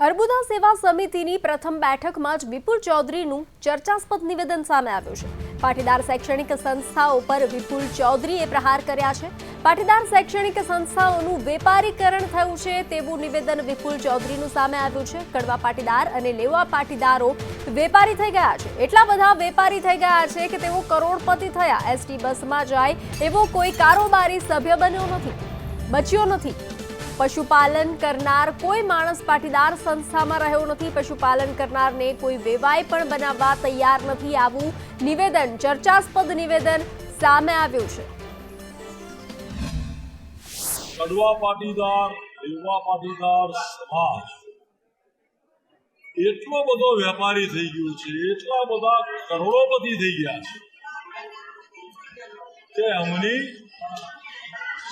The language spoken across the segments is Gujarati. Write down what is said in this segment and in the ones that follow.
અર્બુદા સેવા સમિતિની પ્રથમ બેઠકમાં જ વિપુલ ચૌધરીનું ચર્ચાસ્પદ નિવેદન સામે આવ્યું છે. પાટીદાર શૈક્ષણિક સંસ્થાઓ પર વિપુલ ચૌધરીએ પ્રહાર કર્યા છે. પાટીદાર શૈક્ષણિક સંસ્થાઓનું વેપારીકરણ થયું છે તેવું નિવેદન વિપુલ ચૌધરીનું સામે આવ્યું છે. કડવા પાટીદાર અને લેવા પાટીદારો વેપારી થઈ ગયા છે. એટલા બધા વેપારી થઈ ગયા છે કે તેઓ કરોડપતિ થયા. એસટી બસમાં જાય એવો કોઈ કારોબારી સભ્ય બન્યો નથી. બચ્યો નથી. પશુપાલન કરનાર કોઈ માણસ પાટીદાર સંસ્થામાં રહ્યો નથી. પશુપાલન કરનારને કોઈ વેવાય પણ બનાવવા તૈયાર નથી. આવું નિવેદન, ચર્ચાસ્પદ નિવેદન સામે આવ્યું છે. કડવા પાટીદાર લેવા પાટીદાર સમાજ. એટલો બધો વેપારી થઈ ગયો છે, એટલા બધા કરોડોપતિ થઈ ગયા છે, કે અમની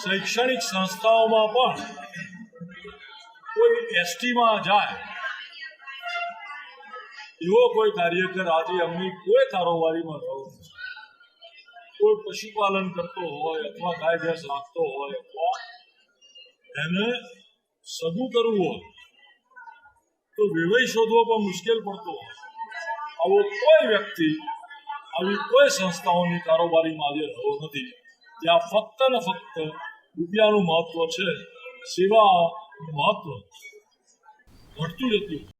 શૈક્ષણિક સંસ્થાઓમાં પણ કોઈ એસટીમાં જાય, એવો કોઈ કાર્યકર આજે અમની કોઈ કારોબારીમાં રહ્યો કોઈ પશુપાલન કરતો હોય અથવા ગાય રાખતો હોય અથવા એને સગું કરવું હોય, તો વિવય શોધવો પણ મુશ્કેલ પડતો હોય. આવો કોઈ વ્યક્તિ આવી કોઈ સંસ્થાઓની કારોબારીમાં આજે રહ્યો નથી. ત્યાં ફક્ત ને ફક્ત રૂપિયાનું મહત્વ છે. સેવાનું મહત્વ ઘટતું જતું